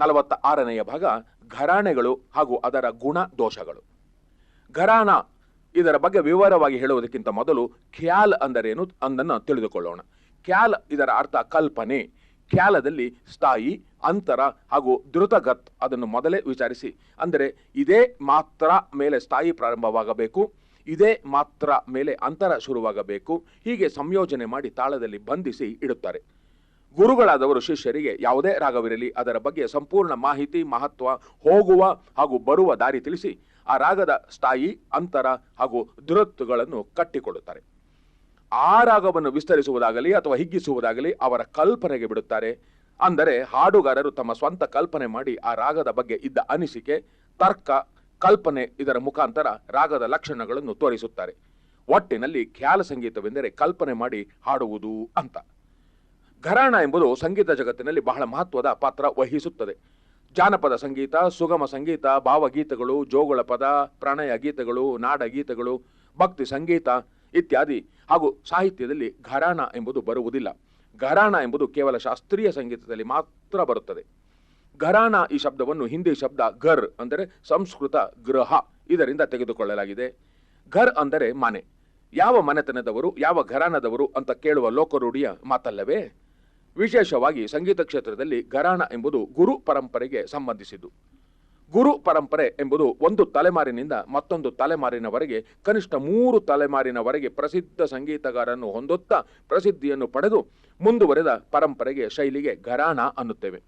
ನಲವತ್ತ ಆರನೆಯ ಭಾಗ, ಘರಾಣೆಗಳು ಹಾಗೂ ಅದರ ಗುಣ ದೋಷಗಳು ಘರಾಣ ಇದರ ಬಗ್ಗೆ ವಿವರವಾಗಿ ಹೇಳುವುದಕ್ಕಿಂತ ಮೊದಲು ಖ್ಯಾಲ್ ಅಂದರೇನು ಅಂದನ್ನು ತಿಳಿದುಕೊಳ್ಳೋಣ. ಖ್ಯಾಲ್ ಇದರ ಅರ್ಥ ಕಲ್ಪನೆ. ಖ್ಯಾಲದಲ್ಲಿ ಸ್ಥಾಯಿ, ಅಂತರ ಹಾಗೂ ದ್ರುತಗತ್ ಅದನ್ನು ಮೊದಲೇ ವಿಚಾರಿಸಿ. ಅಂದರೆ ಇದೇ ಮಾತ್ರ ಮೇಲೆ ಸ್ಥಾಯಿ ಪ್ರಾರಂಭವಾಗಬೇಕು, ಇದೇ ಮಾತ್ರ ಮೇಲೆ ಅಂತರ ಶುರುವಾಗಬೇಕು, ಹೀಗೆ ಸಂಯೋಜನೆ ಮಾಡಿ ತಾಳದಲ್ಲಿ ಬಂಧಿಸಿ ಇಡುತ್ತಾರೆ. ಗುರುಗಳಾದವರು ಶಿಷ್ಯರಿಗೆ ಯಾವುದೇ ರಾಗವಿರಲಿ, ಅದರ ಬಗ್ಗೆ ಸಂಪೂರ್ಣ ಮಾಹಿತಿ, ಮಹತ್ವ, ಹೋಗುವ ಹಾಗೂ ಬರುವ ದಾರಿ ತಿಳಿಸಿ, ಆ ರಾಗದ ಸ್ಥಾಯಿ, ಅಂತರ ಹಾಗೂ ದುರತ್ತುಗಳನ್ನು ಕಟ್ಟಿಕೊಡುತ್ತಾರೆ. ಆ ರಾಗವನ್ನು ವಿಸ್ತರಿಸುವುದಾಗಲಿ ಅಥವಾ ಹಿಗ್ಗಿಸುವುದಾಗಲಿ ಅವರ ಕಲ್ಪನೆಗೆ ಬಿಡುತ್ತಾರೆ. ಅಂದರೆ ಹಾಡುಗಾರರು ತಮ್ಮ ಸ್ವಂತ ಕಲ್ಪನೆ ಮಾಡಿ ಆ ರಾಗದ ಬಗ್ಗೆ ಇದ್ದ ಅನಿಸಿಕೆ, ತರ್ಕ, ಕಲ್ಪನೆ ಇದರ ಮುಖಾಂತರ ರಾಗದ ಲಕ್ಷಣಗಳನ್ನು ತೋರಿಸುತ್ತಾರೆ. ಒಟ್ಟಿನಲ್ಲಿ ಖ್ಯಾಲ ಸಂಗೀತವೆಂದರೆ ಕಲ್ಪನೆ ಮಾಡಿ ಹಾಡುವುದು ಅಂತ. ಘರಾಣ ಎಂಬುದು ಸಂಗೀತ ಜಗತ್ತಿನಲ್ಲಿ ಬಹಳ ಮಹತ್ವದ ಪಾತ್ರ ವಹಿಸುತ್ತದೆ. ಜಾನಪದ ಸಂಗೀತ, ಸುಗಮ ಸಂಗೀತ, ಭಾವಗೀತಗಳು, ಜೋಗುಳ ಪದ, ಪ್ರಣಯ ಗೀತೆಗಳು, ನಾಡ ಗೀತೆಗಳು, ಭಕ್ತಿ ಸಂಗೀತ ಇತ್ಯಾದಿ ಹಾಗೂ ಸಾಹಿತ್ಯದಲ್ಲಿ ಘರಾಣ ಎಂಬುದು ಬರುವುದಿಲ್ಲ. ಘರಾಣ ಎಂಬುದು ಕೇವಲ ಶಾಸ್ತ್ರೀಯ ಸಂಗೀತದಲ್ಲಿ ಮಾತ್ರ ಬರುತ್ತದೆ. ಘರಾಣ ಈ ಶಬ್ದವನ್ನು ಹಿಂದಿ ಶಬ್ದ ಘರ್ ಅಂದರೆ ಸಂಸ್ಕೃತ ಗೃಹ ಇದರಿಂದ ತೆಗೆದುಕೊಳ್ಳಲಾಗಿದೆ. ಘರ್ ಅಂದರೆ ಮನೆ. ಯಾವ ಮನೆತನದವರು, ಯಾವ ಘರಾನದವರು ಅಂತ ಕೇಳುವ ಲೋಕರೂಢಿಯ ಮಾತಲ್ಲವೇ? ವಿಶೇಷವಾಗಿ ಸಂಗೀತ ಕ್ಷೇತ್ರದಲ್ಲಿ ಘರಾಣ ಎಂಬುದು ಗುರು ಪರಂಪರೆಗೆ ಸಂಬಂಧಿಸಿದ್ದು. ಗುರು ಪರಂಪರೆ ಎಂಬುದು ಒಂದು ತಲೆಮಾರಿನಿಂದ ಮತ್ತೊಂದು ತಲೆಮಾರಿನವರೆಗೆ, ಕನಿಷ್ಠ ಮೂರು ತಲೆಮಾರಿನವರೆಗೆ ಪ್ರಸಿದ್ಧ ಸಂಗೀತಗಾರನ್ನು ಹೊಂದುತ್ತಾ ಪ್ರಸಿದ್ಧಿಯನ್ನು ಪಡೆದು ಮುಂದುವರೆದ ಪರಂಪರೆಗೆ ಶೈಲಿಗೆ ಘರಾಣ ಅನ್ನುತ್ತೇವೆ.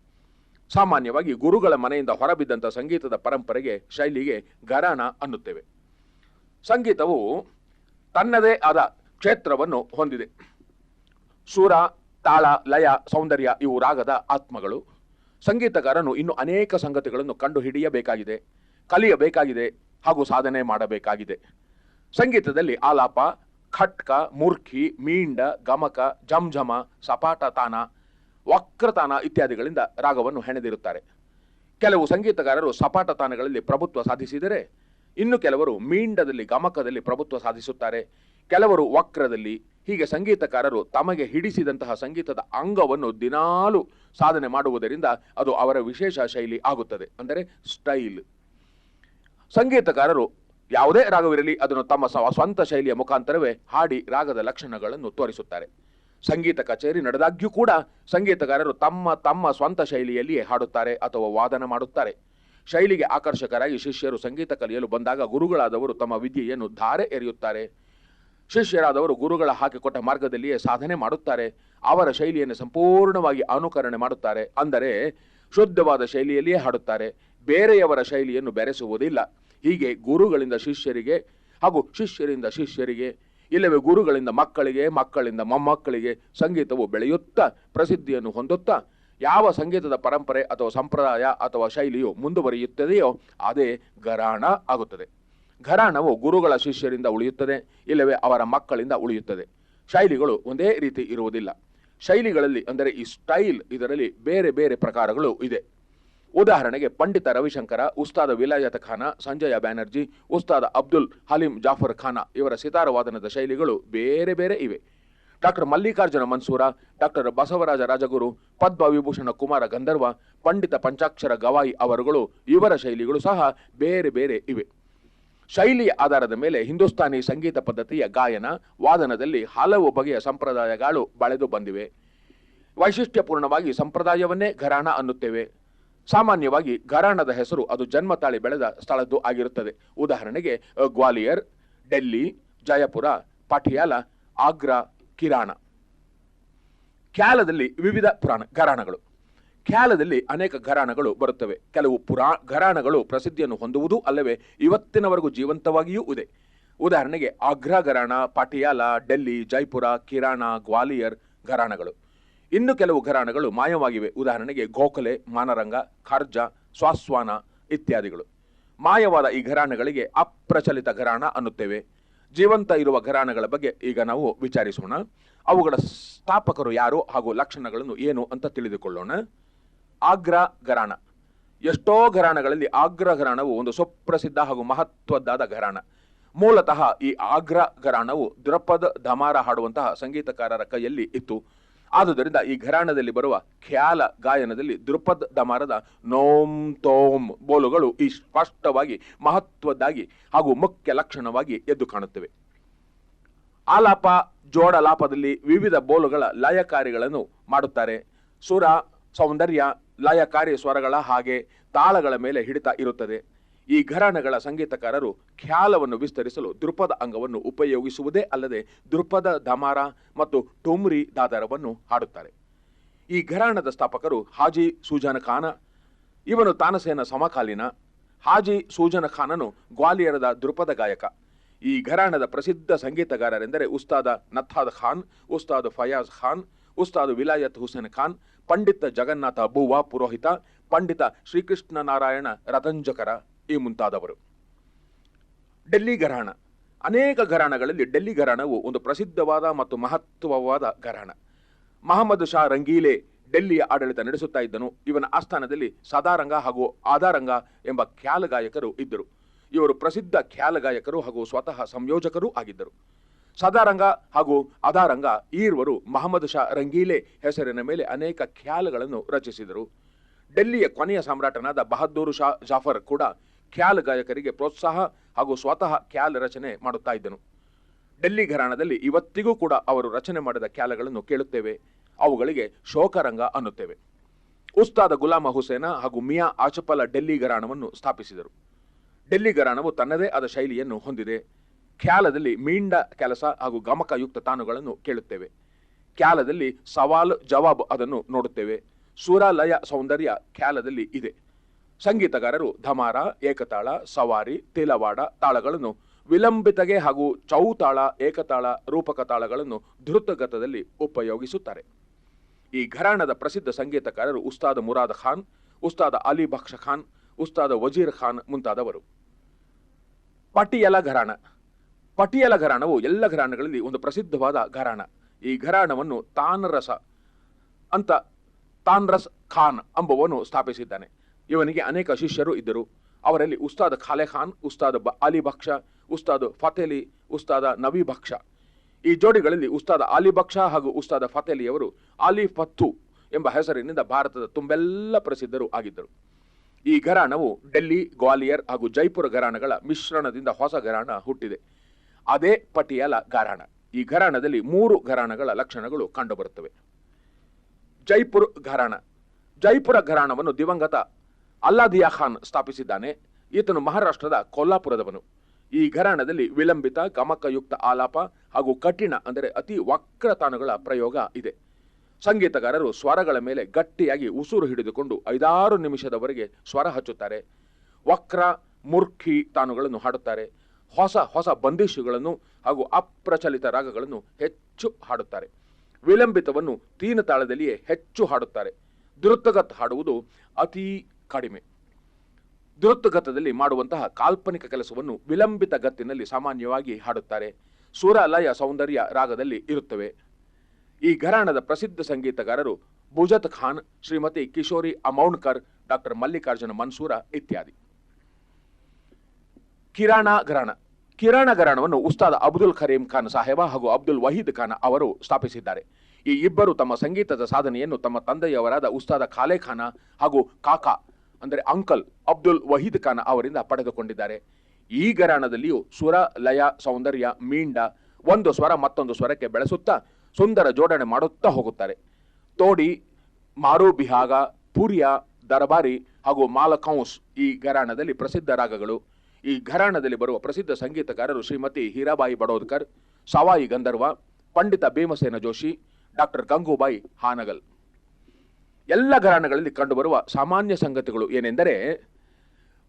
ಸಾಮಾನ್ಯವಾಗಿ ಗುರುಗಳ ಮನೆಯಿಂದ ಹೊರಬಿದ್ದಂಥ ಸಂಗೀತದ ಪರಂಪರೆಗೆ ಶೈಲಿಗೆ ಘರಾಣ ಅನ್ನುತ್ತೇವೆ. ಸಂಗೀತವು ತನ್ನದೇ ಆದ ಕ್ಷೇತ್ರವನ್ನು ಹೊಂದಿದೆ. ಸುರ ತಾಳ, ಲಯ, ಸೌಂದರ್ಯ ಇವು ರಾಗದ ಆತ್ಮಗಳು. ಸಂಗೀತಗಾರನು ಇನ್ನು ಅನೇಕ ಸಂಗತಿಗಳನ್ನು ಕಂಡುಹಿಡಿಯಬೇಕಾಗಿದೆ, ಕಲಿಯಬೇಕಾಗಿದೆ ಹಾಗೂ ಸಾಧನೆ ಮಾಡಬೇಕಾಗಿದೆ. ಸಂಗೀತದಲ್ಲಿ ಆಲಾಪ, ಖಟ್ಕ, ಮೂರ್ಖಿ, ಮೀಂಡ, ಗಮಕ, ಜಂಜಮ, ಸಪಾಟ ತಾನ, ವಕ್ರತಾನ ಇತ್ಯಾದಿಗಳಿಂದ ರಾಗವನ್ನು ಹೆಣೆದಿರುತ್ತಾರೆ. ಕೆಲವು ಸಂಗೀತಗಾರರು ಸಪಾಟ ತಾನಗಳಲ್ಲಿ ಪ್ರಭುತ್ವ ಸಾಧಿಸಿದರೆ, ಇನ್ನು ಕೆಲವರು ಮೀಂಡದಲ್ಲಿ, ಗಮಕದಲ್ಲಿ ಪ್ರಭುತ್ವ ಸಾಧಿಸುತ್ತಾರೆ. ಕೆಲವರು ವಕ್ರದಲ್ಲಿ ಹೀಗೆ ಸಂಗೀತಕಾರರು ತಮಗೆ ಹಿಡಿಸಿದಂತಹ ಸಂಗೀತದ ಅಂಗವನ್ನು ದಿನಾಲು ಸಾಧನೆ ಮಾಡುವುದರಿಂದ ಅದು ಅವರ ವಿಶೇಷ ಶೈಲಿ ಆಗುತ್ತದೆ. ಅಂದರೆ ಸ್ಟೈಲ್ ಸಂಗೀತಕಾರರು ಯಾವುದೇ ರಾಗವಿರಲಿ, ಅದನ್ನು ತಮ್ಮ ಸ್ವಂತ ಶೈಲಿಯ ಮುಖಾಂತರವೇ ಹಾಡಿ ರಾಗದ ಲಕ್ಷಣಗಳನ್ನು ತೋರಿಸುತ್ತಾರೆ. ಸಂಗೀತ ಕಚೇರಿ ನಡೆದಾಗ್ಯೂ ಕೂಡ ಸಂಗೀತಗಾರರು ತಮ್ಮ ತಮ್ಮ ಸ್ವಂತ ಶೈಲಿಯಲ್ಲಿಯೇ ಹಾಡುತ್ತಾರೆ ಅಥವಾ ವಾದನ ಮಾಡುತ್ತಾರೆ. ಶೈಲಿಗೆ ಆಕರ್ಷಕರಾಗಿ ಶಿಷ್ಯರು ಸಂಗೀತ ಕಲಿಯಲು ಬಂದಾಗ ಗುರುಗಳಾದವರು ತಮ್ಮ ವಿದ್ಯೆಯನ್ನು ಧಾರೆ ಎರೆಯುತ್ತಾರೆ. ಶಿಷ್ಯರಾದವರು ಗುರುಗಳ ಹಾಕಿಕೊಟ್ಟ ಮಾರ್ಗದಲ್ಲಿಯೇ ಸಾಧನೆ ಮಾಡುತ್ತಾರೆ. ಅವರ ಶೈಲಿಯನ್ನು ಸಂಪೂರ್ಣವಾಗಿ ಅನುಕರಣೆ ಮಾಡುತ್ತಾರೆ. ಅಂದರೆ ಶುದ್ಧವಾದ ಶೈಲಿಯಲ್ಲಿಯೇ ಹಾಡುತ್ತಾರೆ. ಬೇರೆಯವರ ಶೈಲಿಯನ್ನು ಬೆರೆಸುವುದಿಲ್ಲ. ಹೀಗೆ ಗುರುಗಳಿಂದ ಶಿಷ್ಯರಿಗೆ ಹಾಗೂ ಶಿಷ್ಯರಿಂದ ಶಿಷ್ಯರಿಗೆ, ಇಲ್ಲವೇ ಗುರುಗಳಿಂದ ಮಕ್ಕಳಿಗೆ, ಮಕ್ಕಳಿಂದ ಮೊಮ್ಮಕ್ಕಳಿಗೆ ಸಂಗೀತವು ಬೆಳೆಯುತ್ತಾ, ಪ್ರಸಿದ್ಧಿಯನ್ನು ಹೊಂದುತ್ತಾ, ಯಾವ ಸಂಗೀತದ ಪರಂಪರೆ ಅಥವಾ ಸಂಪ್ರದಾಯ ಅಥವಾ ಶೈಲಿಯು ಮುಂದುವರಿಯುತ್ತದೆಯೋ, ಅದೇ ಗರಾಣ ಆಗುತ್ತದೆ. ಘರಾಣವು ಗುರುಗಳ ಶಿಷ್ಯರಿಂದ ಉಳಿಯುತ್ತದೆ, ಇಲ್ಲವೇ ಅವರ ಮಕ್ಕಳಿಂದ ಉಳಿಯುತ್ತದೆ. ಶೈಲಿಗಳು ಒಂದೇ ರೀತಿ ಇರುವುದಿಲ್ಲ. ಶೈಲಿಗಳಲ್ಲಿ ಅಂದರೆ ಈ ಸ್ಟೈಲ್ ಇದರಲ್ಲಿ ಬೇರೆ ಬೇರೆ ಪ್ರಕಾರಗಳು ಇದೆ. ಉದಾಹರಣೆಗೆ ಪಂಡಿತ ರವಿಶಂಕರ, ಉಸ್ತಾದ ವಿಲಾಯತ ಖಾನ, ಸಂಜಯ ಬ್ಯಾನರ್ಜಿ, ಉಸ್ತಾದ ಅಬ್ದುಲ್ ಹಲೀಂ ಜಾಫರ್ ಖಾನ ಇವರ ಸಿತಾರ ವಾದನದ ಶೈಲಿಗಳು ಬೇರೆ ಬೇರೆ ಇವೆ. ಡಾಕ್ಟರ್ ಮಲ್ಲಿಕಾರ್ಜುನ ಮನ್ಸೂರ, ಡಾಕ್ಟರ್ ಬಸವರಾಜ ರಾಜಗುರು, ಪದ್ಮ ವಿಭೂಷಣ ಕುಮಾರ ಗಂಧರ್ವ, ಪಂಡಿತ ಪಂಚಾಕ್ಷರ ಗವಾಯಿ ಅವರುಗಳು ಇವರ ಶೈಲಿಗಳು ಸಹ ಬೇರೆ ಬೇರೆ ಇವೆ. ಶೈಲಿಯ ಆಧಾರದ ಮೇಲೆ ಹಿಂದೂಸ್ತಾನಿ ಸಂಗೀತ ಪದ್ಧತಿಯ ಗಾಯನ ವಾದನದಲ್ಲಿ ಹಲವು ಬಗೆಯ ಸಂಪ್ರದಾಯಗಳು ಬಳೆದು ಬಂದಿವೆ. ವೈಶಿಷ್ಟ್ಯಪೂರ್ಣವಾಗಿ ಸಂಪ್ರದಾಯವನ್ನೇ ಘರಾಣ ಅನ್ನುತ್ತೇವೆ. ಸಾಮಾನ್ಯವಾಗಿ ಘರಾಣದ ಹೆಸರು ಅದು ಜನ್ಮ ತಾಳಿ ಬೆಳೆದ ಸ್ಥಳದ್ದು ಆಗಿರುತ್ತದೆ. ಉದಾಹರಣೆಗೆ ಗ್ವಾಲಿಯರ್, ಡೆಲ್ಲಿ, ಜಯಪುರ, ಪಟಿಯಾಲ, ಆಗ್ರಾ, ಕಿರಾಣ. ಖ್ಯಾಲದಲ್ಲಿ ವಿವಿಧ ಪುರಾಣ ಘರಾಣಗಳು. ಖ್ಯಾಲದಲ್ಲಿ ಅನೇಕ ಘರಾಣಗಳು ಬರುತ್ತವೆ. ಕೆಲವು ಪುರಾ, ಘರಾಣಗಳು ಪ್ರಸಿದ್ಧಿಯನ್ನು ಹೊಂದುವುದು ಅಲ್ಲವೇ ಇವತ್ತಿನವರೆಗೂ ಜೀವಂತವಾಗಿಯೂ ಇದೆ. ಉದಾಹರಣೆಗೆ ಆಗ್ರಾ ಘರಾಣ, ಪಾಟಿಯಾಲ, ಡೆಲ್ಲಿ, ಜೈಪುರ, ಕಿರಾಣ, ಗ್ವಾಲಿಯರ್ ಘರಾಣಗಳು. ಇನ್ನು ಕೆಲವು ಘರಾಣಗಳು ಮಾಯವಾಗಿವೆ. ಉದಾಹರಣೆಗೆ ಗೋಖಲೆ, ಮಾನರಂಗ, ಖರ್ಜ, ಸ್ವಾಸ್ವಾನ ಇತ್ಯಾದಿಗಳು. ಮಾಯವಾದ ಈ ಘರಾಣಗಳಿಗೆ ಅಪ್ರಚಲಿತ ಘರಾಣ ಅನ್ನುತ್ತೇವೆ. ಜೀವಂತ ಇರುವ ಘರಾಣಗಳ ಬಗ್ಗೆ ಈಗ ನಾವು ವಿಚಾರಿಸೋಣ. ಅವುಗಳ ಸ್ಥಾಪಕರು ಯಾರು ಹಾಗೂ ಲಕ್ಷಣಗಳನ್ನು ಏನು ಅಂತ ತಿಳಿದುಕೊಳ್ಳೋಣ. ಆಗ್ರಾ ಘರಾಣ. ಎಷ್ಟೋ ಘರಾಣಗಳಲ್ಲಿ ಆಗ್ರಾ ಘರಾಣವು ಒಂದು ಸುಪ್ರಸಿದ್ಧ ಹಾಗೂ ಮಹತ್ವದ್ದಾದ ಘರಾಣ. ಮೂಲತಃ ಈ ಆಗ್ರಾ ಘರಾಣವು ದ್ರುಪದ ಧಮಾರ ಹಾಡುವಂತಹ ಸಂಗೀತಕಾರರ ಕೈಯಲ್ಲಿ ಇತ್ತು. ಆದುದರಿಂದ ಈ ಘರಾಣದಲ್ಲಿ ಬರುವ ಖ್ಯಾಲ ಗಾಯನದಲ್ಲಿ ದೃಪದ್ ದಮಾರದ ನೋಂ ತೋಮ್ ಬೋಲುಗಳು ಈ ಸ್ಪಷ್ಟವಾಗಿ ಮಹತ್ವದ್ದಾಗಿ ಹಾಗೂ ಮುಖ್ಯ ಲಕ್ಷಣವಾಗಿ ಎದ್ದು ಕಾಣುತ್ತವೆ. ಆಲಾಪ ಜೋಡಲಾಪದಲ್ಲಿ ವಿವಿಧ ಬೋಲುಗಳ ಲಯಕಾರಿಗಳನ್ನು ಮಾಡುತ್ತಾರೆ. ಸುರ ಸೌಂದರ್ಯ ಲಯಕಾರಿ ಸ್ವರಗಳ ಹಾಗೆ ತಾಳಗಳ ಮೇಲೆ ಹಿಡಿತ ಇರುತ್ತದೆ. ಈ ಘರಾಣಗಳ ಸಂಗೀತಕಾರರು ಖ್ಯಾಲವನ್ನು ವಿಸ್ತರಿಸಲು ದೃಪದ ಅಂಗವನ್ನು ಉಪಯೋಗಿಸುವುದೇ ಅಲ್ಲದೆ ದೃಪದ ಧಮಾರ ಮತ್ತು ಟುಮ್ರಿ ದಾದರವನ್ನು ಹಾಡುತ್ತಾರೆ. ಈ ಘರಾಣದ ಸ್ಥಾಪಕರು ಹಾಜಿ ಸೂಜನ ಖಾನ, ಇವನು ತಾನಸೇನ ಸಮಕಾಲೀನ. ಹಾಜಿ ಸೂಜನ ಖಾನನು ಗ್ವಾಲಿಯರದ ದೃಪದ ಗಾಯಕ. ಈ ಘರಾಣದ ಪ್ರಸಿದ್ಧ ಸಂಗೀತಗಾರರೆಂದರೆ ಉಸ್ತಾದ ನಥಾದ್ ಖಾನ್, ಉಸ್ತಾದ್ ಫಯಾಜ್ ಖಾನ್ ಉಸ್ತಾದ್ ವಿಲಾಯತ್ ಹುಸೇನ್ ಖಾನ್, ಪಂಡಿತ ಜಗನ್ನಾಥ ಬೂವಾ ಪುರೋಹಿತ, ಪಂಡಿತ ಶ್ರೀಕೃಷ್ಣ ನಾರಾಯಣ ರತಂಜಕರ ಈ ಮುಂತಾದವರು. ಡೆಲ್ಲಿ ಘರಾಣ. ಅನೇಕ ಘರಾಣಗಳಲ್ಲಿ ಡೆಲ್ಲಿ ಘರಾಣವು ಒಂದು ಪ್ರಸಿದ್ಧವಾದ ಮತ್ತು ಮಹತ್ವವಾದ ಘರಾಣ. ಮಹಮ್ಮದ್ ಶಾ ರಂಗೀಲೆ ಡೆಲ್ಲಿಯ ಆಡಳಿತ ನಡೆಸುತ್ತಾ ಇದ್ದನು. ಇವನ ಆಸ್ಥಾನದಲ್ಲಿ ಸದಾರಂಗ ಹಾಗೂ ಆಧಾರಂಗ ಎಂಬ ಖ್ಯಾಲ ಗಾಯಕರು ಇದ್ದರು. ಇವರು ಪ್ರಸಿದ್ಧ ಖ್ಯಾಲ ಗಾಯಕರು ಹಾಗೂ ಸ್ವತಃ ಸಂಯೋಜಕರೂ ಆಗಿದ್ದರು. ಸದಾರಂಗ ಹಾಗೂ ಅದಾರಂಗ ಈರ್ವರು ಮಹಮ್ಮದ್ ಶಾ ರಂಗೀಲೆ ಹೆಸರಿನ ಮೇಲೆ ಅನೇಕ ಖ್ಯಾಲಗಳನ್ನು ರಚಿಸಿದರು. ಡೆಲ್ಲಿಯ ಕೊನೆಯ ಸಾಮ್ರಾಟನಾದ ಬಹದ್ದೂರು ಶಾ ಜಾಫರ್ ಕೂಡ ಖ್ಯಾಲ್ ಗಾಯಕರಿಗೆ ಪ್ರೋತ್ಸಾಹ ಹಾಗೂ ಸ್ವತಃ ಖ್ಯಾಲ್ ರಚನೆ ಮಾಡುತ್ತಾ ಇದ್ದನು. ಡೆಲ್ಲಿ ಘರಾಣದಲ್ಲಿ ಇವತ್ತಿಗೂ ಕೂಡ ಅವರು ರಚನೆ ಮಾಡಿದ ಖ್ಯಾಲಗಳನ್ನು ಕೇಳುತ್ತೇವೆ. ಅವುಗಳಿಗೆ ಶೋಕರಂಗ ಅನ್ನುತ್ತೇವೆ. ಉಸ್ತಾದ ಗುಲಾಮ ಹುಸೇನ ಹಾಗೂ ಮಿಯಾ ಆಚಪಲ ಡೆಲ್ಲಿ ಘರಾಣವನ್ನು ಸ್ಥಾಪಿಸಿದರು. ಡೆಲ್ಲಿ ಘರಾಣವು ತನ್ನದೇ ಆದ ಶೈಲಿಯನ್ನು ಹೊಂದಿದೆ. ಖ್ಯಾಲದಲ್ಲಿ ಮೀಂಡ ಕೆಲಸ ಹಾಗೂ ಗಮಕಯುಕ್ತ ತಾನುಗಳನ್ನು ಕೇಳುತ್ತೇವೆ. ಖ್ಯಾಲದಲ್ಲಿ ಸವಾಲು, ಜವಾಬ್ ಅದನ್ನು ನೋಡುತ್ತೇವೆ. ಸೂರ ಲಯ ಸೌಂದರ್ಯ ಖ್ಯಾಲದಲ್ಲಿ ಇದೆ. ಸಂಗೀತಗಾರರು ಧಮಾರ, ಏಕತಾಳ, ಸವಾರಿ, ತಿಲವಾಡ ತಾಳಗಳನ್ನು ವಿಲಂಬಿತಗೆ ಹಾಗೂ ಚೌತಾಳ, ಏಕತಾಳ ರೂಪಕ ತಾಳಗಳನ್ನು ಧೃತಗತದಲ್ಲಿ ಉಪಯೋಗಿಸುತ್ತಾರೆ. ಈ ಘರಾಣದ ಪ್ರಸಿದ್ಧ ಸಂಗೀತಕಾರರು ಉಸ್ತಾದ ಮುರಾದ್ ಖಾನ್, ಉಸ್ತಾದ ಅಲಿ ಬಕ್ಷ ಖಾನ್, ಉಸ್ತಾದ ವಜೀರ್ ಖಾನ್ ಮುಂತಾದವರು. ಪಟಿಯಲ ಘರಾಣ. ಪಟಿಯಲ ಘರಾಣವು ಎಲ್ಲ ಘರಾಣಗಳಲ್ಲಿ ಒಂದು ಪ್ರಸಿದ್ಧವಾದ ಘರಾಣ. ಈ ಘರಾಣವನ್ನು ತಾನರಸ ಅಂತ ತಾನ್ರಸ್ ಖಾನ್ ಎಂಬುವನು ಸ್ಥಾಪಿಸಿದ್ದಾನೆ. ಇವನಿಗೆ ಅನೇಕ ಶಿಷ್ಯರು ಇದ್ದರು. ಅವರಲ್ಲಿ ಉಸ್ತಾದ್ ಖಾಲೆ ಖಾನ್, ಉಸ್ತಾದ್ ಅಲಿ ಬಕ್ಷ, ಉಸ್ತಾದ್ ಫತೇಲಿ, ಉಸ್ತಾದ ನವಿ ಬಕ್ಷ. ಈ ಜೋಡಿಗಳಲ್ಲಿ ಉಸ್ತಾದ ಅಲಿ ಬಕ್ಷ ಹಾಗೂ ಉಸ್ತಾದ ಫತೇಲಿಯವರು ಅಲಿ ಫತ್ತು ಎಂಬ ಹೆಸರಿನಿಂದ ಭಾರತದ ತುಂಬೆಲ್ಲ ಪ್ರಸಿದ್ಧರು ಆಗಿದ್ದರು. ಈ ಘರಾಣವು ಡೆಲ್ಲಿ, ಗ್ವಾಲಿಯರ್ ಹಾಗೂ ಜೈಪುರ ಘರಾಣಗಳ ಮಿಶ್ರಣದಿಂದ ಹೊಸ ಘರಾಣ ಹುಟ್ಟಿದೆ. ಅದೇ ಪಟಿಯಾಲ ಘರಾಣ. ಈ ಘರಾಣದಲ್ಲಿ ಮೂರು ಘರಾಣಗಳ ಲಕ್ಷಣಗಳು ಕಂಡುಬರುತ್ತವೆ. ಜೈಪುರ್ ಘರಾಣ. ಜೈಪುರ ಘರಾಣವನ್ನು ದಿವಂಗತ ಅಲ್ಲಾದಿಯಾ ಖಾನ್ ಸ್ಥಾಪಿಸಿದ್ದಾನೆ. ಈತನು ಮಹಾರಾಷ್ಟ್ರದ ಕೊಲ್ಲಾಪುರದವನು. ಈ ಘರಾಣದಲ್ಲಿ ವಿಳಂಬಿತ ಗಮಕಯುಕ್ತ ಆಲಾಪ ಹಾಗೂ ಕಠಿಣ, ಅಂದರೆ ಅತಿ ವಕ್ರ ತಾನುಗಳ ಪ್ರಯೋಗ ಇದೆ. ಸಂಗೀತಗಾರರು ಸ್ವರಗಳ ಮೇಲೆ ಗಟ್ಟಿಯಾಗಿ ಉಸುರು ಹಿಡಿದುಕೊಂಡು ಐದಾರು ನಿಮಿಷದವರೆಗೆ ಸ್ವರ ಹಚ್ಚುತ್ತಾರೆ. ವಕ್ರ, ಮುರ್ಖಿ ತಾನುಗಳನ್ನು ಹಾಡುತ್ತಾರೆ. ಹೊಸ ಹೊಸ ಬಂದಿಶುಗಳನ್ನು ಹಾಗೂ ಅಪ್ರಚಲಿತ ರಾಗಗಳನ್ನು ಹೆಚ್ಚು ಹಾಡುತ್ತಾರೆ. ವಿಳಂಬಿತವನ್ನು ತೀನ ತಾಳದಲ್ಲಿಯೇ ಹೆಚ್ಚು ಹಾಡುತ್ತಾರೆ. ದುರುತ್ತಗತ್ ಹಾಡುವುದು ಅತಿ ಕಡಿಮೆ. ಧೃತಗತದಲ್ಲಿ ಮಾಡುವಂತಹ ಕಾಲ್ಪನಿಕ ಕೆಲಸವನ್ನು ವಿಳಂಬಿತ ಗತ್ತಿನಲ್ಲಿ ಸಾಮಾನ್ಯವಾಗಿ ಹಾಡುತ್ತಾರೆ. ಸುರ ಲಯ ಸೌಂದರ್ಯ ರಾಗದಲ್ಲಿ ಇರುತ್ತವೆ. ಈ ಘರಾಣದ ಪ್ರಸಿದ್ಧ ಸಂಗೀತಗಾರರು ಭುಜತ್ ಖಾನ್, ಶ್ರೀಮತಿ ಕಿಶೋರಿ ಅಮೌಂಡ್ಕರ್, ಡಾಕ್ಟರ್ ಮಲ್ಲಿಕಾರ್ಜುನ ಮನ್ಸೂರ ಇತ್ಯಾದಿ. ಕಿರಾಣ ಗ್ರಹಣ ಕಿರಾಣ ಗ್ರಹಣವನ್ನು ಉಸ್ತಾದ್ ಅಬ್ದುಲ್ ಖರೀಂ ಖಾನ್ ಸಾಹೇಬ ಹಾಗೂ ಅಬ್ದುಲ್ ವಹೀದ್ ಖಾನ್ ಅವರು ಸ್ಥಾಪಿಸಿದ್ದಾರೆ. ಈ ಇಬ್ಬರು ತಮ್ಮ ಸಂಗೀತದ ಸಾಧನೆಯನ್ನು ತಮ್ಮ ತಂದೆಯವರಾದ ಉಸ್ತಾದ ಖಾಲೆ ಖಾನ ಹಾಗೂ ಕಾಕಾ, ಅಂದರೆ ಅಂಕಲ್ ಅಬ್ದುಲ್ ವಹೀದ್ ಖಾನ್ ಅವರಿಂದ ಪಡೆದುಕೊಂಡಿದ್ದಾರೆ. ಈ ಗರಾನದಲ್ಲಿಯೂ ಸ್ವರ ಲಯ, ಸೌಂದರ್ಯ, ಮೀಂಡ ಒಂದು ಸ್ವರ ಮತ್ತೊಂದು ಸ್ವರಕ್ಕೆ ಬೆಳೆಸುತ್ತಾ ಸುಂದರ ಜೋಡಣೆ ಮಾಡುತ್ತಾ ಹೋಗುತ್ತಾರೆ. ತೋಡಿ ಮಾರು ಬಿಹಾಗ ಪುರ್ಯ, ದರಬಾರಿ ಹಾಗೂ ಮಾಲಕೌಸ್ ಈ ಗರಾಣದಲ್ಲಿ ಪ್ರಸಿದ್ಧ ರಾಗಗಳು. ಈ ಘರಾಣದಲ್ಲಿ ಬರುವ ಪ್ರಸಿದ್ಧ ಸಂಗೀತಗಾರರು ಶ್ರೀಮತಿ ಹೀರಾಬಾಯಿ ಬಡೋದ್ಕರ್, ಸವಾಯಿ ಗಂಧರ್ವ, ಪಂಡಿತ ಭೀಮಸೇನ ಜೋಶಿ, ಡಾಕ್ಟರ್ ಗಂಗೂಬಾಯಿ ಹಾನಗಲ್. ಎಲ್ಲ ಘರಾಣಗಳಲ್ಲಿ ಕಂಡುಬರುವ ಸಾಮಾನ್ಯ ಸಂಗತಿಗಳು ಏನೆಂದರೆ,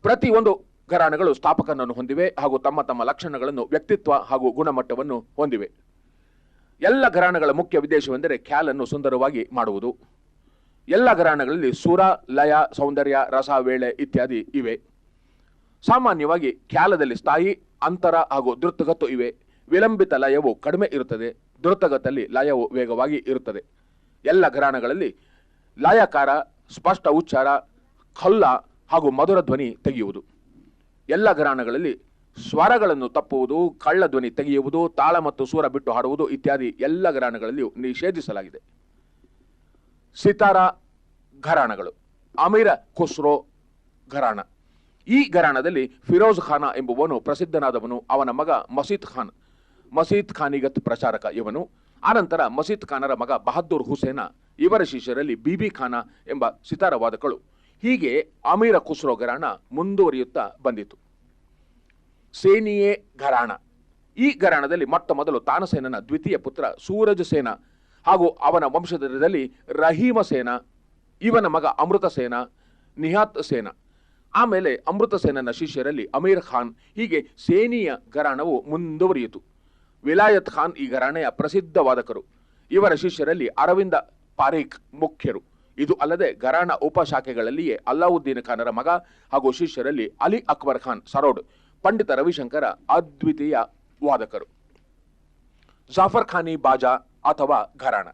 ಪ್ರತಿಯೊಂದು ಘರಾಣಗಳು ಸ್ಥಾಪಕನನ್ನು ಹೊಂದಿವೆ ಹಾಗೂ ತಮ್ಮ ತಮ್ಮ ಲಕ್ಷಣಗಳನ್ನು ವ್ಯಕ್ತಿತ್ವ ಹಾಗೂ ಗುಣಮಟ್ಟವನ್ನು ಹೊಂದಿವೆ. ಎಲ್ಲ ಘರಾಣಗಳ ಮುಖ್ಯ ಉದ್ದೇಶವೆಂದರೆ ಖ್ಯಾಲನ್ನು ಸುಂದರವಾಗಿ ಮಾಡುವುದು. ಎಲ್ಲ ಘರಾಣಗಳಲ್ಲಿ ಸುರ, ಲಯ, ಸೌಂದರ್ಯ, ರಸ, ವೇಳೆ ಇತ್ಯಾದಿ ಇವೆ. ಸಾಮಾನ್ಯವಾಗಿ ಖ್ಯಾಲದಲ್ಲಿ ಸ್ಥಾಯಿ, ಅಂತರ ಹಾಗೂ ಧೃತಗತ್ತು ಇವೆ. ವಿಳಂಬಿತ ಲಯವು ಕಡಿಮೆ ಇರುತ್ತದೆ. ದೃತಗತ್ತಲ್ಲಿ ಲಯವು ವೇಗವಾಗಿ ಇರುತ್ತದೆ. ಎಲ್ಲ ಘರಾಣಗಳಲ್ಲಿ ಲಯಕಾರ, ಸ್ಪಷ್ಟ ಉಚ್ಚಾರ, ಖಲ್ಲ ಹಾಗೂ ಮಧುರ ಧ್ವನಿ ತೆಗೆಯುವುದು. ಎಲ್ಲ ಘರಾಣಗಳಲ್ಲಿ ಸ್ವರಗಳನ್ನು ತಪ್ಪುವುದು, ಕಳ್ಳ ಧ್ವನಿ ತೆಗೆಯುವುದು, ತಾಳ ಮತ್ತು ಸೂರ ಬಿಟ್ಟು ಹಾಡುವುದು ಇತ್ಯಾದಿ ಎಲ್ಲ ಘರಾಣಗಳಲ್ಲಿಯೂ ನಿಷೇಧಿಸಲಾಗಿದೆ. ಸಿತಾರ ಘರಾಣಗಳು, ಅಮೀರ ಖುಸ್ರೋ ಘರಾಣ. ಈ ಘರಾಣದಲ್ಲಿ ಫಿರೋಜ್ ಖಾನ ಎಂಬುವನು ಪ್ರಸಿದ್ಧನಾದವನು. ಅವನ ಮಗ ಮಸೀದ್ ಖಾನ್. ಮಸೀದ್ ಖಾನಿಗತ್ ಪ್ರಚಾರಕ ಇವನು. ಆನಂತರ ಮಸೀದ್ ಖಾನರ ಮಗ ಬಹದ್ದೂರ್ ಹುಸೇನ, ಇವರ ಶಿಷ್ಯರಲ್ಲಿ ಬಿಬಿ ಖಾನ ಎಂಬ ಸಿತಾರವಾದಕಳು. ಹೀಗೆ ಅಮೀರ ಖುಸ್ರೋ ಘರಾಣ ಮುಂದುವರಿಯುತ್ತಾ ಬಂದಿತು. ಸೇನಿಯೇ ಘರಾಣ. ಈ ಘರಾಣದಲ್ಲಿ ಮೊಟ್ಟ ಮೊದಲು ತಾನಸೇನನ ದ್ವಿತೀಯ ಪುತ್ರ ಸೂರಜ್ ಸೇನ ಹಾಗೂ ಅವನ ವಂಶಧರದಲ್ಲಿ ರಹೀಮ ಸೇನ, ಇವನ ಮಗ ಅಮೃತ ಸೇನ, ನಿಹಾತ್ ಸೇನ. ಆಮೇಲೆ ಅಮೃತ ಸೇನನ ಶಿಷ್ಯರಲ್ಲಿ ಅಮೀರ್ ಖಾನ್, ಹೀಗೆ ಸೇನಿಯ ಘರಾಣವು ಮುಂದುವರಿಯಿತು. ವಿಲಾಯತ್ ಖಾನ್ ಈ ಘರಾಣೆಯ ಪ್ರಸಿದ್ಧ ವಾದಕರು. ಇವರ ಶಿಷ್ಯರಲ್ಲಿ ಅರವಿಂದ ಪಾರೇಖ್ ಮುಖ್ಯರು. ಇದು ಅಲ್ಲದೆ ಘರಾಣ ಉಪಶಾಖೆಗಳಲ್ಲಿಯೇ ಅಲ್ಲಾವುದ್ದೀನ್ ಖಾನರ ಮಗ ಹಾಗೂ ಶಿಷ್ಯರಲ್ಲಿ ಅಲಿ ಅಕ್ಬರ್ ಖಾನ್ ಸರೋಡ್, ಪಂಡಿತ ರವಿಶಂಕರ ಅದ್ವಿತೀಯ ವಾದಕರು. ಜಾಫರ್ ಖಾನಿ ಬಾಜಾ ಅಥವಾ ಘರಾಣ.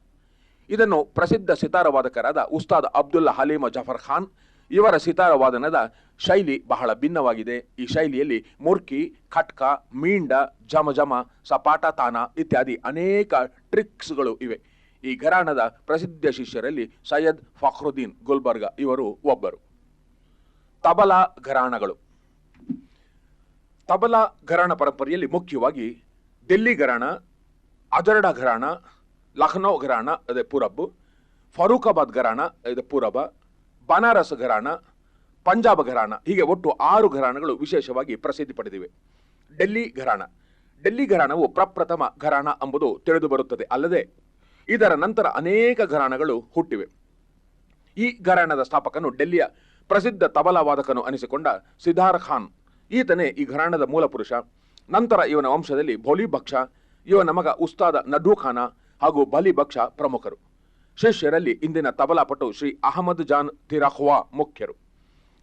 ಇದನ್ನು ಪ್ರಸಿದ್ಧ ಸಿತಾರ ವಾದಕರಾದ ಉಸ್ತಾದ್ ಅಬ್ದುಲ್ಲಾ ಹಲೀಮ ಜಾಫರ್ ಖಾನ್ ಇವರ ಸಿತಾರ ವಾದನದ ಶೈಲಿ ಬಹಳ ಭಿನ್ನವಾಗಿದೆ. ಈ ಶೈಲಿಯಲ್ಲಿ ಮುರ್ಕಿ, ಖಟ್ಕ, ಮೀಂಡ ಜಮಜಮ ಸಪಾಟ ತಾನ ಇತ್ಯಾದಿ ಅನೇಕ ಟ್ರಿಕ್ಸ್ಗಳು ಇವೆ. ಈ ಘರಾಣದ ಪ್ರಸಿದ್ಧ ಶಿಷ್ಯರಲ್ಲಿ ಸೈಯದ್ ಫಖ್ರುದ್ದೀನ್ ಗುಲ್ಬರ್ಗ ಇವರು ಒಬ್ಬರು. ತಬಲಾ ಘರಾಣಗಳು. ತಬಲಾ ಘರಾಣ ಪರಂಪರೆಯಲ್ಲಿ ಮುಖ್ಯವಾಗಿ ದಿಲ್ಲಿ ಘರಾಣ, ಅಜರ್ಡ ಘರಾಣ, ಲಖನೌ ಘರಾಣ, ಅದೇ ಪೂರಬ್, ಫರೂಖಾಬಾದ್ ಘರಾಣ, ಅದೇ ಪೂರಬ ಬನಾರಸ್ ಘರಾಣ, ಪಂಜಾಬ್ ಘರಾಣ, ಹೀಗೆ ಒಟ್ಟು ಆರು ಘರಾಣಗಳು ವಿಶೇಷವಾಗಿ ಪ್ರಸಿದ್ಧಿ ಪಡೆದಿವೆ. ಡೆಲ್ಲಿ ಘರಾಣ. ಡೆಲ್ಲಿ ಘರಾಣವು ಪ್ರಪ್ರಥಮ ಘರಾಣ ಎಂಬುದು ತಿಳಿದು ಬರುತ್ತದೆ. ಅಲ್ಲದೆ ಇದರ ನಂತರ ಅನೇಕ ಘರಾಣಗಳು ಹುಟ್ಟಿವೆ. ಈ ಘರಾಣದ ಸ್ಥಾಪಕನು ಡೆಲ್ಲಿಯ ಪ್ರಸಿದ್ಧ ತಬಲಾ ವಾದಕನು ಅನಿಸಿಕೊಂಡ ಸಿದ್ಧಾರ್ ಖಾನ್. ಈತನೇ ಈ ಘರಾಣದ ಮೂಲ ಪುರುಷ. ನಂತರ ಇವನ ವಂಶದಲ್ಲಿ ಭೋಲಿ ಭಕ್ಷ, ಇವನ ಮಗ ಉಸ್ತಾದ ನಡ್ಡು ಖಾನ ಹಾಗೂ ಬಲಿ ಭಕ್ಷ ಪ್ರಮುಖರು. ಶಿಷ್ಯರಲ್ಲಿ ಇಂದಿನ ತಬಲಾಪಟು ಶ್ರೀ ಅಹಮದ್ ಜಾನ್ ತಿರಾಖ್ವಾ ಮುಖ್ಯರು.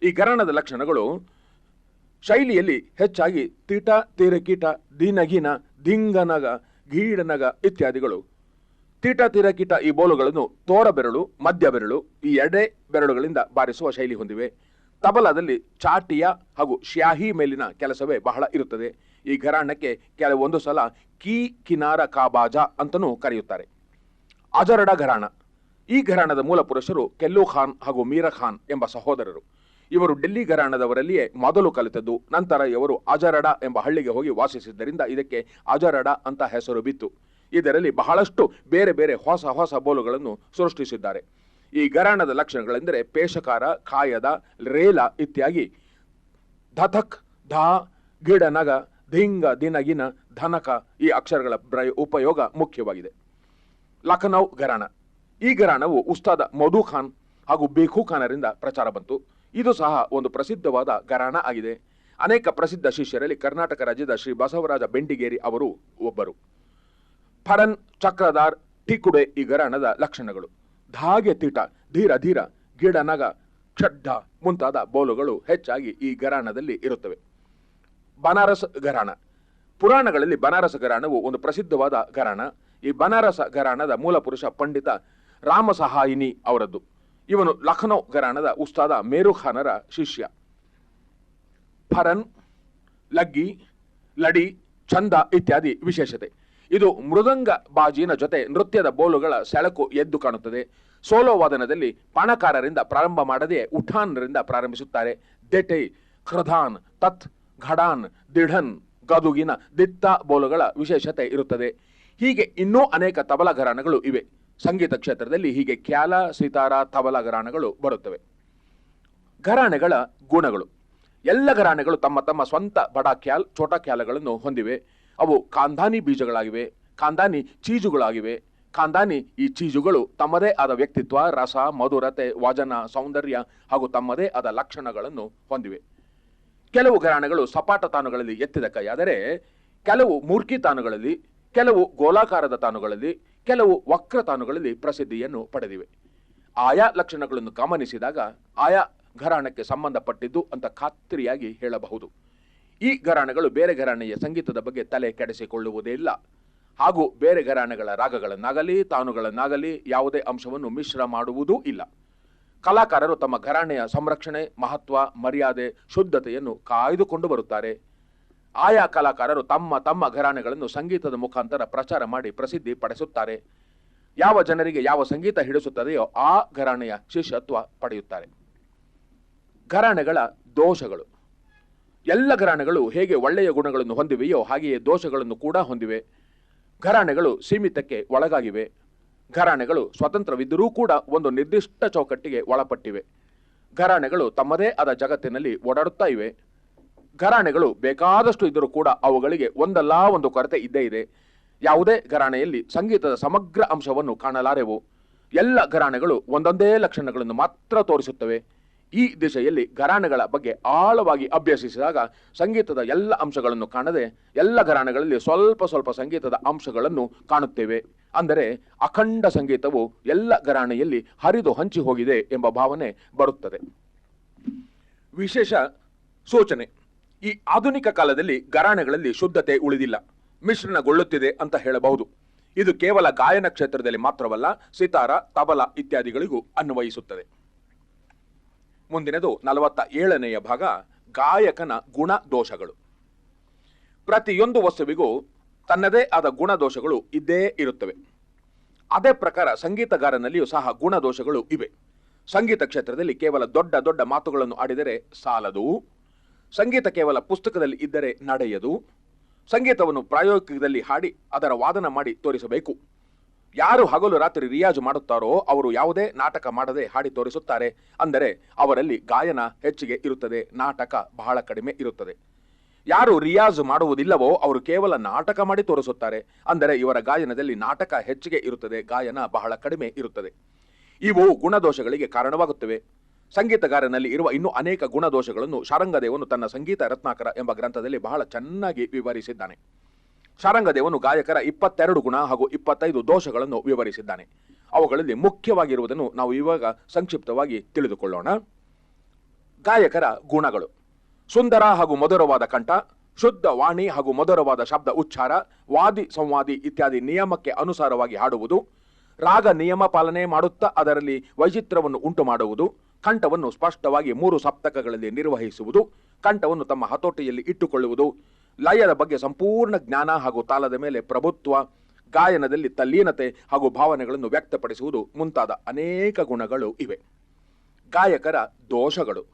ಈ ಗರಣದ ಲಕ್ಷಣಗಳು ಶೈಲಿಯಲ್ಲಿ ಹೆಚ್ಚಾಗಿ ತೀಟ, ತೀರಕೀಟ, ದೀನಗೀನ, ದಿಂಗನಗ, ಗೀಡನಗ ಇತ್ಯಾದಿಗಳು. ತೀಟ, ತೀರಕೀಟ ಈ ಬೋಲುಗಳನ್ನು ತೋರ ಬೆರಳು, ಮಧ್ಯ ಬೆರಳು, ಈ ಎಡೆ ಬೆರಳುಗಳಿಂದ ಬಾರಿಸುವ ಶೈಲಿ ಹೊಂದಿವೆ. ತಬಲಾದಲ್ಲಿ ಚಾಟಿಯ ಹಾಗೂ ಶ್ಯಾಹಿ ಮೇಲಿನ ಕೆಲಸವೇ ಬಹಳ ಇರುತ್ತದೆ. ಈ ಘರಾಣಕ್ಕೆ ಕೆಲವೊಂದು ಸಲ ಕೀ ಕಿನಾರ ಕಾಬಾಜಾ ಅಂತನೂ ಕರೆಯುತ್ತಾರೆ. ಅಜರಡ ಘರಾಣ. ಈ ಘರಾಣದ ಮೂಲ ಪುರುಷರು ಕೆಲ್ಲು ಖಾನ್ ಹಾಗೂ ಮೀರಾ ಖಾನ್ ಎಂಬ ಸಹೋದರರು. ಇವರು ಡೆಲ್ಲಿ ಘರಾಣದವರಲ್ಲಿಯೇ ಮೊದಲು ಕಲಿತದ್ದು, ನಂತರ ಇವರು ಅಜರಡ ಎಂಬ ಹಳ್ಳಿಗೆ ಹೋಗಿ ವಾಸಿಸಿದ್ದರಿಂದ ಇದಕ್ಕೆ ಅಜರಡ ಅಂತ ಹೆಸರು ಬಿತ್ತು. ಇದರಲ್ಲಿ ಬಹಳಷ್ಟು ಬೇರೆ ಬೇರೆ ಹೊಸ ಹೊಸ ಬೋಲುಗಳನ್ನು ಸೃಷ್ಟಿಸಿದ್ದಾರೆ. ಈ ಘರಾಣದ ಲಕ್ಷಣಗಳೆಂದರೆ ಪೇಷಕಾರ, ಕಾಯದ, ರೇಲ ಇತ್ಯಾದಿ. ಧಥಕ್, ಧಾ ಗಿಡನಗ ಧಿಂಗ, ದಿನಗಿನ, ಧನಕ ಈ ಅಕ್ಷರಗಳ ಉಪಯೋಗ ಮುಖ್ಯವಾಗಿದೆ. ಲಖನೌ ಘರಾಣ. ಈ ಘರಾಣವು ಉಸ್ತಾದ ಮಧು ಖಾನ್ ಹಾಗೂ ಬೇಖು ಖಾನರಿಂದ ಪ್ರಚಾರ ಬಂತು. ಇದು ಸಹ ಒಂದು ಪ್ರಸಿದ್ಧವಾದ ಘರಾಣ ಆಗಿದೆ. ಅನೇಕ ಪ್ರಸಿದ್ಧ ಶಿಷ್ಯರಲ್ಲಿ ಕರ್ನಾಟಕ ರಾಜ್ಯದ ಶ್ರೀ ಬಸವರಾಜ ಬೆಂಡಿಗೇರಿ ಅವರು ಒಬ್ಬರು. ಫರನ್ ಚಕ್ರದಾರ್ ಟಿಕುಡೆ ಈ ಘರಾಣದ ಲಕ್ಷಣಗಳು. ಧಾಗೆ ತೀಟ, ಧೀರ ಧೀರ, ಗಿಡ ನಗ, ಕ್ಷಡ್ಡ ಮುಂತಾದ ಬೋಲುಗಳು ಹೆಚ್ಚಾಗಿ ಈ ಘರಾಣದಲ್ಲಿ ಇರುತ್ತವೆ. ಬನಾರಸ್ ಘರಾಣ. ಪುರಾಣಗಳಲ್ಲಿ ಬನಾರಸ ಘರಾಣವು ಒಂದು ಪ್ರಸಿದ್ಧವಾದ ಘರಾಣ. ಈ ಬನಾರಸ ಘರಾಣದ ಮೂಲ ಪುರುಷ ಪಂಡಿತ ರಾಮಸಹಾಯಿನಿ ಅವರದ್ದು. ಇವನು ಲಖನೌ ಘರಾಣದ ಉಸ್ತಾದ ಮೇರುಖಾನರ ಶಿಷ್ಯ. ಫರನ್, ಲಗ್ಗಿ, ಲಡಿ ಚಂದ ಇತ್ಯಾದಿ ವಿಶೇಷತೆ. ಇದು ಮೃದಂಗ ಬಾಜಿನ ಜೊತೆ ನೃತ್ಯದ ಬೋಲುಗಳ ಸೆಳಕು ಎದ್ದು ಕಾಣುತ್ತದೆ. ಸೋಲೋ ವಾದನದಲ್ಲಿ ಪಾಣಕಾರರಿಂದ ಪ್ರಾರಂಭ ಮಾಡದೆ ಉಠಾನ್ರಿಂದ ಪ್ರಾರಂಭಿಸುತ್ತಾರೆ. ದೆಟೆ ಖೃಧಾನ್ ತತ್, ಘಡಾನ್, ದಿಢನ್, ಗದುಗಿನ ದಿತ್ತ ಬೋಲುಗಳ ವಿಶೇಷತೆ ಇರುತ್ತದೆ. ಹೀಗೆ ಇನ್ನೂ ಅನೇಕ ತಬಲ ಘರಾಣಗಳು ಇವೆ. ಸಂಗೀತ ಕ್ಷೇತ್ರದಲ್ಲಿ ಹೀಗೆ ಖ್ಯಾಲ, ಸಿತಾರ, ತಬಲ ಘರಾಣಗಳು ಬರುತ್ತವೆ. ಘರಾಣೆಗಳ ಗುಣಗಳು. ಎಲ್ಲ ಘರಾಣೆಗಳು ತಮ್ಮ ತಮ್ಮ ಸ್ವಂತ ಬಡ ಖ್ಯಾಲ್, ಛೋಟ ಖ್ಯಾಲಗಳನ್ನು ಹೊಂದಿವೆ. ಅವು ಕಾಂದಾನಿ ಬೀಜಗಳಾಗಿವೆ, ಕಾಂದಾನಿ ಚೀಜುಗಳಾಗಿವೆ. ಕಾಂದಾನಿ ಈ ಚೀಜುಗಳು ತಮ್ಮದೇ ಆದ ವ್ಯಕ್ತಿತ್ವ, ರಸ, ಮಧುರತೆ, ವಜನ, ಸೌಂದರ್ಯ ಹಾಗೂ ತಮ್ಮದೇ ಆದ ಲಕ್ಷಣಗಳನ್ನು ಹೊಂದಿವೆ. ಕೆಲವು ಘರಾಣೆಗಳು ಸಪಾಟ ತಾನುಗಳಲ್ಲಿ ಎತ್ತಿದ ಕೈಯಾದರೆ, ಕೆಲವು ಮೂರ್ಖಿ ತಾನುಗಳಲ್ಲಿ ಕೆಲವು ಗೋಲಾಕಾರದ ತಾನುಗಳಲ್ಲಿ ಕೆಲವು ವಕ್ರ ತಾನುಗಳಲ್ಲಿ ಪ್ರಸಿದ್ಧಿಯನ್ನು ಪಡೆದಿವೆ. ಆಯಾ ಲಕ್ಷಣಗಳನ್ನು ಗಮನಿಸಿದಾಗ ಆಯಾ ಘರಾಣಕ್ಕೆ ಸಂಬಂಧಪಟ್ಟಿದ್ದು ಅಂತ ಖಾತ್ರಿಯಾಗಿ ಹೇಳಬಹುದು. ಈ ಘರಾಣಗಳು ಬೇರೆ ಘರಾಣೆಯ ಸಂಗೀತದ ಬಗ್ಗೆ ತಲೆ ಕೆಡಿಸಿಕೊಳ್ಳುವುದೇ ಇಲ್ಲ. ಹಾಗೂ ಬೇರೆ ಘರಾಣೆಗಳ ರಾಗಗಳನ್ನಾಗಲಿ, ತಾನುಗಳನ್ನಾಗಲಿ ಯಾವುದೇ ಅಂಶವನ್ನು ಮಿಶ್ರ ಮಾಡುವುದೂ ಇಲ್ಲ. ಕಲಾಕಾರರು ತಮ್ಮ ಘರಾಣೆಯ ಸಂರಕ್ಷಣೆ, ಮಹತ್ವ, ಮರ್ಯಾದೆ, ಶುದ್ಧತೆಯನ್ನು ಕಾಯ್ದುಕೊಂಡು ಬರುತ್ತಾರೆ. ಆಯಾ ಕಲಾಕಾರರು ತಮ್ಮ ತಮ್ಮ ಘರಾಣೆಗಳನ್ನು ಸಂಗೀತದ ಮುಖಾಂತರ ಪ್ರಚಾರ ಮಾಡಿ ಪ್ರಸಿದ್ಧಿ ಪಡಿಸುತ್ತಾರೆ. ಯಾವ ಜನರಿಗೆ ಯಾವ ಸಂಗೀತ ಹಿಡಿಸುತ್ತದೆಯೋ ಆ ಘರಾಣೆಯ ಶಿಷ್ಯತ್ವ ಪಡೆಯುತ್ತಾರೆ. ಘರಾಣೆಗಳ ದೋಷಗಳು. ಎಲ್ಲ ಘರಾಣೆಗಳು ಹೇಗೆ ಒಳ್ಳೆಯ ಗುಣಗಳನ್ನು ಹೊಂದಿವೆಯೋ ಹಾಗೆಯೇ ದೋಷಗಳನ್ನು ಕೂಡ ಹೊಂದಿವೆ. ಘರಾಣೆಗಳು ಸೀಮಿತಕ್ಕೆ ಒಳಗಾಗಿವೆ. ಘರಾಣೆಗಳು ಸ್ವತಂತ್ರವಿದ್ದರೂ ಕೂಡ ಒಂದು ನಿರ್ದಿಷ್ಟ ಚೌಕಟ್ಟಿಗೆ ಒಳಪಟ್ಟಿವೆ. ಘರಾಣೆಗಳು ತಮ್ಮದೇ ಆದ ಜಗತ್ತಿನಲ್ಲಿ ಓಡಾಡುತ್ತಾ ಇವೆ. ಘರಾಣೆಗಳು ಬೇಕಾದಷ್ಟು ಇದ್ದರೂ ಕೂಡ ಅವುಗಳಿಗೆ ಒಂದಲ್ಲ ಒಂದು ಕೊರತೆ ಇದ್ದೇ ಇದೆ. ಯಾವುದೇ ಘರಾಣೆಯಲ್ಲಿ ಸಂಗೀತದ ಸಮಗ್ರ ಅಂಶವನ್ನು ಕಾಣಲಾರೆವು. ಎಲ್ಲ ಘರಾಣೆಗಳು ಒಂದೊಂದೇ ಲಕ್ಷಣಗಳನ್ನು ಮಾತ್ರ ತೋರಿಸುತ್ತವೆ. ಈ ದಿಶೆಯಲ್ಲಿ ಘರಾಣೆಗಳ ಬಗ್ಗೆ ಆಳವಾಗಿ ಅಭ್ಯಸಿಸಿದಾಗ ಸಂಗೀತದ ಎಲ್ಲ ಅಂಶಗಳನ್ನು ಕಾಣದೆ ಎಲ್ಲ ಘರಾಣೆಗಳಲ್ಲಿ ಸ್ವಲ್ಪ ಸ್ವಲ್ಪ ಸಂಗೀತದ ಅಂಶಗಳನ್ನು ಕಾಣುತ್ತೇವೆ. ಅಂದರೆ ಅಖಂಡ ಸಂಗೀತವು ಎಲ್ಲ ಘರಾಣೆಯಲ್ಲಿ ಹರಿದು ಹಂಚಿ ಹೋಗಿದೆ ಎಂಬ ಭಾವನೆ ಬರುತ್ತದೆ. ವಿಶೇಷ ಸೂಚನೆ. ಈ ಆಧುನಿಕ ಕಾಲದಲ್ಲಿ ಗರಾಣೆಗಳಲ್ಲಿ ಶುದ್ಧತೆ ಉಳಿದಿಲ್ಲ. ಮಿಶ್ರಣಗೊಳ್ಳುತ್ತಿದೆ ಅಂತ ಹೇಳಬಹುದು. ಇದು ಕೇವಲ ಗಾಯನ ಕ್ಷೇತ್ರದಲ್ಲಿ ಮಾತ್ರವಲ್ಲ, ಸಿತಾರ, ತಬಲ ಇತ್ಯಾದಿಗಳಿಗೂ ಅನ್ವಯಿಸುತ್ತದೆ. ಮುಂದಿನದು ನಲವತ್ತ ಏಳನೆಯ ಭಾಗ, ಗಾಯಕನ ಗುಣ ದೋಷಗಳು ಪ್ರತಿಯೊಂದು ವಸ್ತುವಿಗೂ ತನ್ನದೇ ಆದ ಗುಣದೋಷಗಳು ಇದ್ದೇ ಇರುತ್ತವೆ. ಅದೇ ಪ್ರಕಾರ ಸಂಗೀತಗಾರನಲ್ಲಿಯೂ ಸಹ ಗುಣದೋಷಗಳು ಇವೆ. ಸಂಗೀತ ಕ್ಷೇತ್ರದಲ್ಲಿ ಕೇವಲ ದೊಡ್ಡ ದೊಡ್ಡ ಮಾತುಗಳನ್ನು ಆಡಿದರೆ ಸಾಲದು. ಸಂಗೀತ ಕೇವಲ ಪುಸ್ತಕದಲ್ಲಿ ಇದ್ದರೆ ನಡೆಯದು. ಸಂಗೀತವನ್ನು ಪ್ರಾಯೋಗಿಕದಲ್ಲಿ ಹಾಡಿ ಅದರ ವಾದನ ಮಾಡಿ ತೋರಿಸಬೇಕು. ಯಾರು ಹಗಲು ರಾತ್ರಿ ರಿಯಾಜು ಮಾಡುತ್ತಾರೋ ಅವರು ಯಾವುದೇ ನಾಟಕ ಮಾಡದೆ ಹಾಡಿ ತೋರಿಸುತ್ತಾರೆ. ಅಂದರೆ ಅವರಲ್ಲಿ ಗಾಯನ ಹೆಚ್ಚಿಗೆ ಇರುತ್ತದೆ, ನಾಟಕ ಬಹಳ ಕಡಿಮೆ ಇರುತ್ತದೆ. ಯಾರು ರಿಯಾಜು ಮಾಡುವುದಿಲ್ಲವೋ ಅವರು ಕೇವಲ ನಾಟಕ ಮಾಡಿ ತೋರಿಸುತ್ತಾರೆ. ಅಂದರೆ ಇವರ ಗಾಯನದಲ್ಲಿ ನಾಟಕ ಹೆಚ್ಚಿಗೆ ಇರುತ್ತದೆ, ಗಾಯನ ಬಹಳ ಕಡಿಮೆ ಇರುತ್ತದೆ. ಇವು ಗುಣದೋಷಗಳಿಗೆ ಕಾರಣವಾಗುತ್ತವೆ. ಸಂಗೀತಗಾರನಲ್ಲಿ ಇರುವ ಇನ್ನೂ ಅನೇಕ ಗುಣದೋಷಗಳನ್ನು ಶಾರಂಗದೇವನು ತನ್ನ ಸಂಗೀತ ರತ್ನಾಕರ ಎಂಬ ಗ್ರಂಥದಲ್ಲಿ ಬಹಳ ಚೆನ್ನಾಗಿ ವಿವರಿಸಿದ್ದಾನೆ. ಶಾರಂಗದೇವನು ಗಾಯಕರ ಇಪ್ಪತ್ತೆರಡು ಗುಣ ಹಾಗೂ ಇಪ್ಪತ್ತೈದು ದೋಷಗಳನ್ನು ವಿವರಿಸಿದ್ದಾನೆ. ಅವುಗಳಲ್ಲಿ ಮುಖ್ಯವಾಗಿರುವುದನ್ನು ನಾವು ಇವಾಗ ಸಂಕ್ಷಿಪ್ತವಾಗಿ ತಿಳಿದುಕೊಳ್ಳೋಣ. ಗಾಯಕರ ಗುಣಗಳು. ಸುಂದರ ಹಾಗೂ ಮಧುರವಾದ ಕಂಠ, ಶುದ್ಧ ವಾಣಿ ಹಾಗೂ ಮಧುರವಾದ ಶಬ್ದ ಉಚ್ಚಾರ, ವಾದಿ ಸಂವಾದಿ ಇತ್ಯಾದಿ ನಿಯಮಕ್ಕೆ ಅನುಸಾರವಾಗಿ ಹಾಡುವುದು, ರಾಗ ನಿಯಮ ಪಾಲನೆ ಮಾಡುತ್ತಾ ಅದರಲ್ಲಿ ವೈಚಿತ್ರವನ್ನು ಉಂಟು ಮಾಡುವುದು ಕಂಠವನ್ನು ಸ್ಪಷ್ಟವಾಗಿ ಮೂರು ಸಪ್ತಕಗಳಲ್ಲಿ ನಿರ್ವಹಿಸುವುದು, ಕಂಠವನ್ನು ತಮ್ಮ ಹತೋಟಿಯಲ್ಲಿ ಇಟ್ಟುಕೊಳ್ಳುವುದು, ಲಯದ ಬಗ್ಗೆ ಸಂಪೂರ್ಣ ಜ್ಞಾನ ಹಾಗೂ ತಾಲದ ಮೇಲೆ ಪ್ರಭುತ್ವ, ಗಾಯನದಲ್ಲಿ ತಲ್ಲೀನತೆ ಹಾಗೂ ಭಾವನೆಗಳನ್ನು ವ್ಯಕ್ತಪಡಿಸುವುದು ಮುಂತಾದ ಅನೇಕ ಗುಣಗಳು ಇವೆ. ಗಾಯಕರ ದೋಷಗಳು.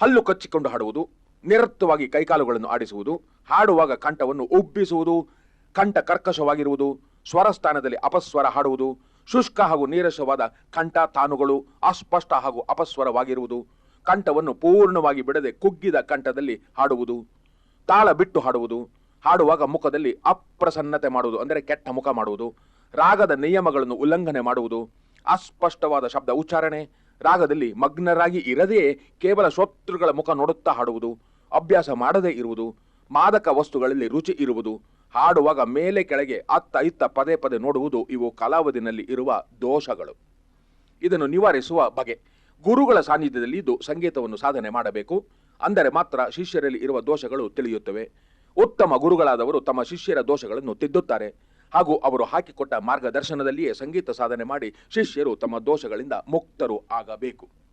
ಹಲ್ಲು ಕಚ್ಚಿಕೊಂಡು ಹಾಡುವುದು ನಿರತ್ತವಾಗಿ ಕೈಕಾಲುಗಳನ್ನು ಆಡಿಸುವುದು, ಹಾಡುವಾಗ ಕಂಠವನ್ನು ಉಬ್ಬಿಸುವುದು, ಕಂಠ ಕರ್ಕಶವಾಗಿರುವುದು, ಸ್ವರಸ್ಥಾನದಲ್ಲಿ ಅಪಸ್ವರ ಹಾಡುವುದು ಶುಷ್ಕ ಹಾಗೂ ನೀರಸವಾದ ಕಂಠ ತಾನುಗಳು ಅಸ್ಪಷ್ಟ ಹಾಗೂ ಅಪಸ್ವರವಾಗಿರುವುದು, ಕಂಠವನ್ನು ಪೂರ್ಣವಾಗಿ ಬಿಡದೆ ಕುಗ್ಗಿದ ಕಂಠದಲ್ಲಿ ಹಾಡುವುದು, ತಾಳ ಬಿಟ್ಟು ಹಾಡುವುದು, ಹಾಡುವಾಗ ಮುಖದಲ್ಲಿ ಅಪ್ರಸನ್ನತೆ ಮಾಡುವುದು, ಅಂದರೆ ಕೆಟ್ಟ ಮುಖ ಮಾಡುವುದು, ರಾಗದ ನಿಯಮಗಳನ್ನು ಉಲ್ಲಂಘನೆ ಮಾಡುವುದು, ಅಸ್ಪಷ್ಟವಾದ ಶಬ್ದ ಉಚ್ಚಾರಣೆ, ರಾಗದಲ್ಲಿ ಮಗ್ನರಾಗಿ ಇರದೆಯೇ ಕೇವಲ ಶೋತೃಗಳ ಮುಖ ನೋಡುತ್ತಾ ಹಾಡುವುದು, ಅಭ್ಯಾಸ ಮಾಡದೇ ಇರುವುದು, ಮಾದಕ ವಸ್ತುಗಳಲ್ಲಿ ರುಚಿ ಇರುವುದು ಹಾಡುವಾಗ ಮೇಲೆ ಕೆಳಗೆ ಅತ್ತ ಇತ್ತ ಪದೇ ಪದೇ ನೋಡುವುದು ಇವು ಕಲಾವಧಿನಲ್ಲಿ ಇರುವ ದೋಷಗಳು. ಇದನ್ನು ನಿವಾರಿಸುವ ಬಗೆ. ಗುರುಗಳ ಸಾನ್ನಿಧ್ಯದಲ್ಲಿ ಇದ್ದು ಸಂಗೀತವನ್ನು ಸಾಧನೆ ಮಾಡಬೇಕು. ಅಂದರೆ ಮಾತ್ರ ಶಿಷ್ಯರಲ್ಲಿ ಇರುವ ದೋಷಗಳು ತಿಳಿಯುತ್ತವೆ. ಉತ್ತಮ ಗುರುಗಳಾದವರು ತಮ್ಮ ಶಿಷ್ಯರ ದೋಷಗಳನ್ನು ತಿದ್ದುತ್ತಾರೆ. ಹಾಗೂ ಅವರು ಹಾಕಿಕೊಟ್ಟ ಮಾರ್ಗದರ್ಶನದಲ್ಲಿಯೇ ಸಂಗೀತ ಸಾಧನೆ ಮಾಡಿ ಶಿಷ್ಯರು ತಮ್ಮ ದೋಷಗಳಿಂದ ಮುಕ್ತರು ಆಗಬೇಕು.